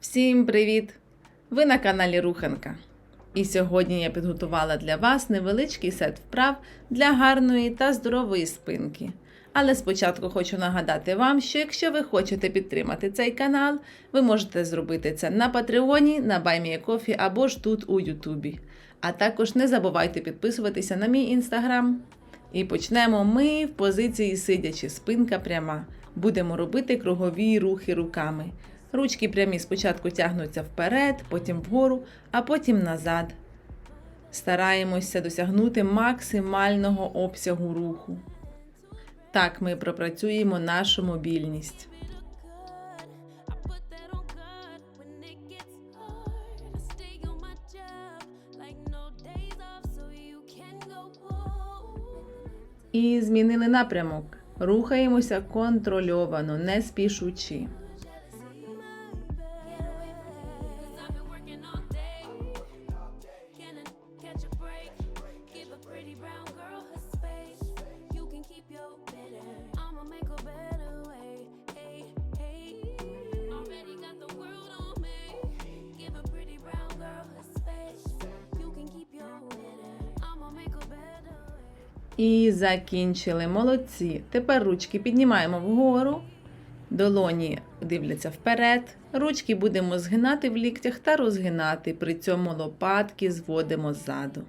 Всім привіт! Ви на каналі Руханка. І сьогодні я підготувала для вас невеличкий сет вправ для гарної та здорової спинки. Але спочатку хочу нагадати вам, що якщо ви хочете підтримати цей канал, ви можете зробити це на Патреоні, на BuyMeACoffee або ж тут у Ютубі. А також не забувайте підписуватися на мій інстаграм. І почнемо ми в позиції сидячи, спинка пряма. Будемо робити кругові рухи руками. Ручки прямі спочатку тягнуться вперед, потім вгору, а потім назад. Стараємося досягнути максимального обсягу руху. Так ми пропрацюємо нашу мобільність. І змінили напрямок. Рухаємося контрольовано, не спішучи. І закінчили. Молодці. Тепер ручки піднімаємо вгору. Долоні дивляться вперед. Ручки будемо згинати в ліктях та розгинати. При цьому лопатки зводимо ззаду.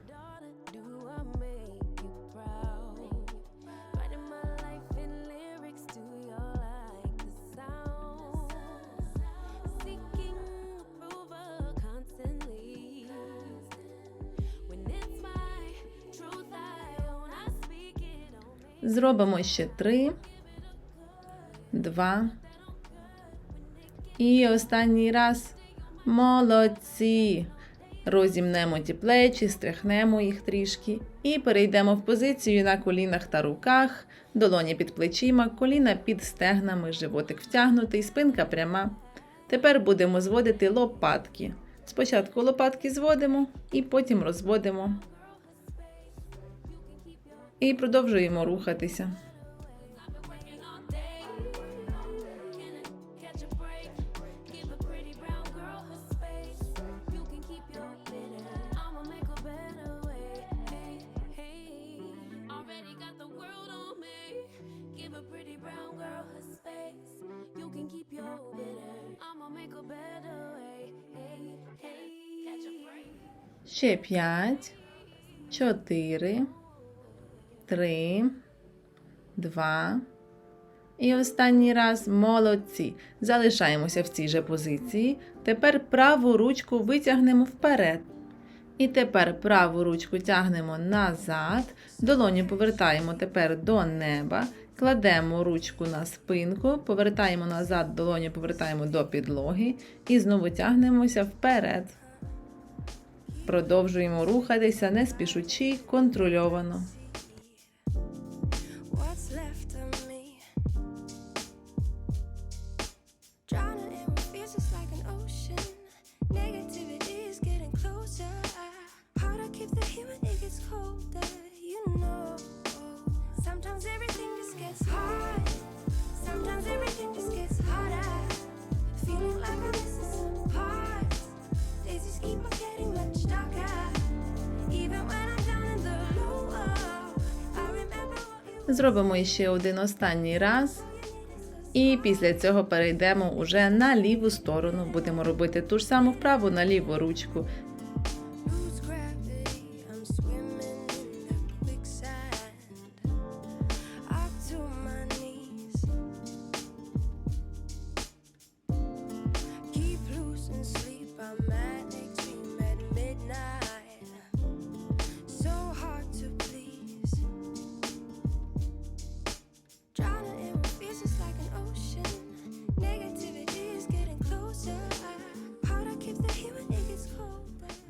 Зробимо ще три, два. І останній раз. Молодці. Розімнемо ті плечі, стряхнемо їх трішки і перейдемо в позицію на колінах та руках, долоні під плечима, коліна під стегнами, животик втягнутий, спинка пряма. Тепер будемо зводити лопатки. Спочатку лопатки зводимо і потім розводимо. І продовжуємо рухатися. Ще п'ять, чотири, три, два. І останній раз молодці. Залишаємося в цій же позиції. Тепер праву ручку витягнемо вперед. І тепер праву ручку тягнемо назад. Долоню повертаємо тепер до неба. Кладемо ручку на спинку, повертаємо назад, долоню повертаємо до підлоги і знову тягнемося вперед. Продовжуємо рухатися, не спішучи, контрольовано. Зробимо ще один останній раз. І після цього перейдемо уже на ліву сторону. Будемо робити ту ж саму вправу на ліву ручку.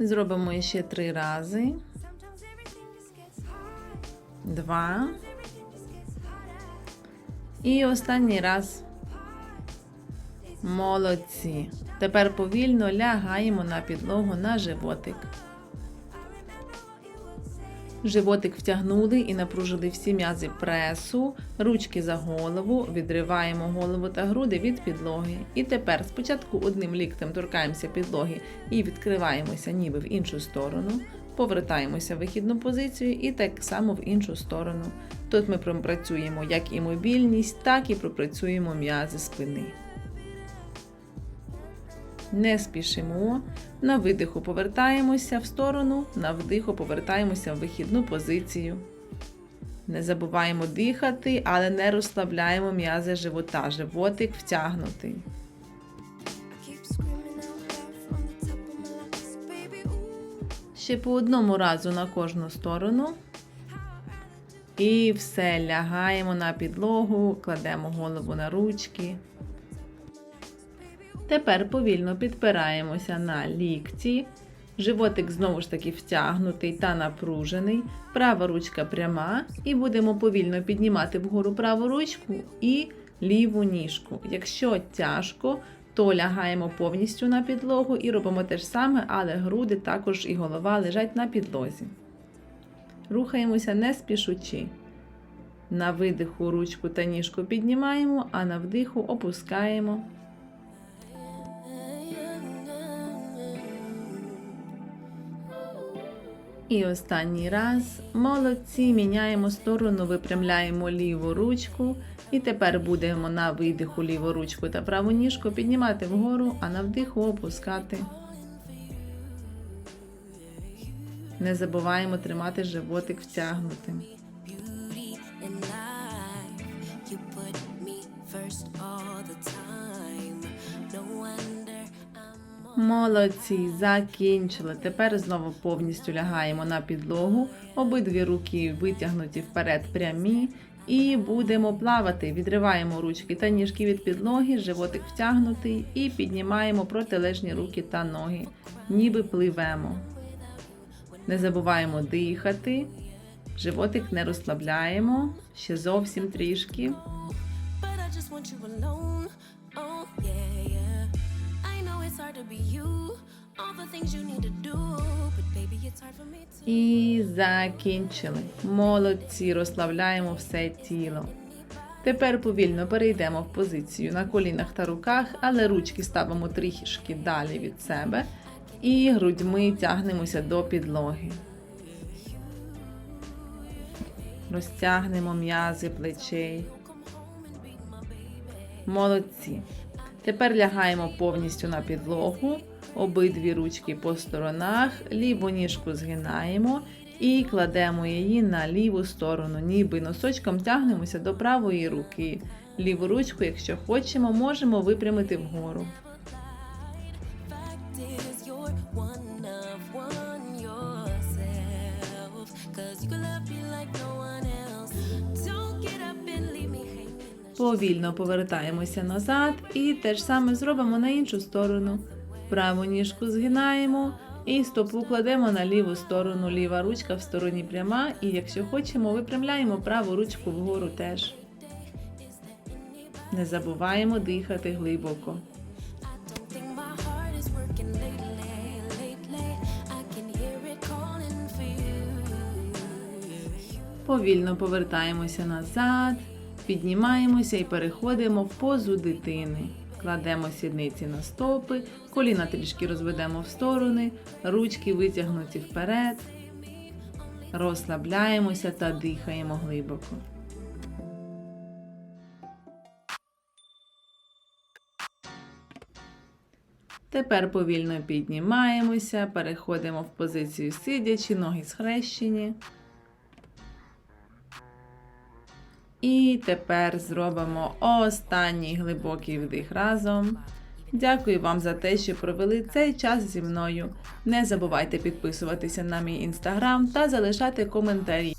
Зробимо ще три рази. Два. І останній раз. Молодці. Тепер повільно лягаємо на підлогу на животик. Животик втягнули і напружили всі м'язи пресу, ручки за голову, відриваємо голову та груди від підлоги. І тепер спочатку одним ліктем торкаємося підлоги і відкриваємося ніби в іншу сторону, повертаємося в вихідну позицію і так само в іншу сторону. Тут ми пропрацюємо як і мобільність, так і пропрацюємо м'язи спини. Не спішимо. На видиху повертаємося в сторону, на вдиху повертаємося в вихідну позицію. Не забуваємо дихати, але не розслабляємо м'язи живота. Животик втягнутий. Ще по одному разу на кожну сторону. І все, лягаємо на підлогу, кладемо голову на ручки. Тепер повільно підпираємося на лікті. Животик знову ж таки втягнутий та напружений. Права ручка пряма. І будемо повільно піднімати вгору праву ручку і ліву ніжку. Якщо тяжко, то лягаємо повністю на підлогу і робимо те ж саме, але груди також і голова лежать на підлозі. Рухаємося не спішучи. На видиху ручку та ніжку піднімаємо, а на вдиху опускаємо. І останній раз. Молодці, міняємо сторону, випрямляємо ліву ручку. І тепер будемо на видиху ліву ручку та праву ніжку піднімати вгору, а на вдиху опускати. Не забуваємо тримати животик втягнутим. Молодці, закінчили. Тепер знову повністю лягаємо на підлогу, обидві руки витягнуті вперед прямі. І будемо плавати. Відриваємо ручки та ніжки від підлоги, животик втягнутий і піднімаємо протилежні руки та ноги, ніби пливемо. Не забуваємо дихати. Животик не розслабляємо. Ще зовсім трішки. І закінчили. Молодці, розслабляємо все тіло. Тепер повільно перейдемо в позицію на колінах та руках, але ручки ставимо трішки далі від себе і грудьми тягнемося до підлоги. Розтягнемо м'язи плечей. Молодці. Тепер лягаємо повністю на підлогу, обидві ручки по сторонах, ліву ніжку згинаємо і кладемо її на ліву сторону, ніби носочком тягнемося до правої руки. Ліву ручку, якщо хочемо, можемо випрямити вгору. Повільно повертаємося назад і те ж саме зробимо на іншу сторону. Праву ніжку згинаємо і стопу кладемо на ліву сторону. Ліва ручка в стороні пряма, і якщо хочемо, випрямляємо праву ручку вгору теж. Не забуваємо дихати глибоко. Повільно повертаємося назад, піднімаємося і переходимо в позу дитини. Кладемо сідниці на стопи, коліна трішки розведемо в сторони, ручки витягнуті вперед. Розслабляємося та дихаємо глибоко. Тепер повільно піднімаємося, переходимо в позицію сидячи, ноги схрещені. І тепер зробимо останній глибокий вдих разом. Дякую вам за те, що провели цей час зі мною. Не забувайте підписуватися на мій інстаграм та залишати коментарі.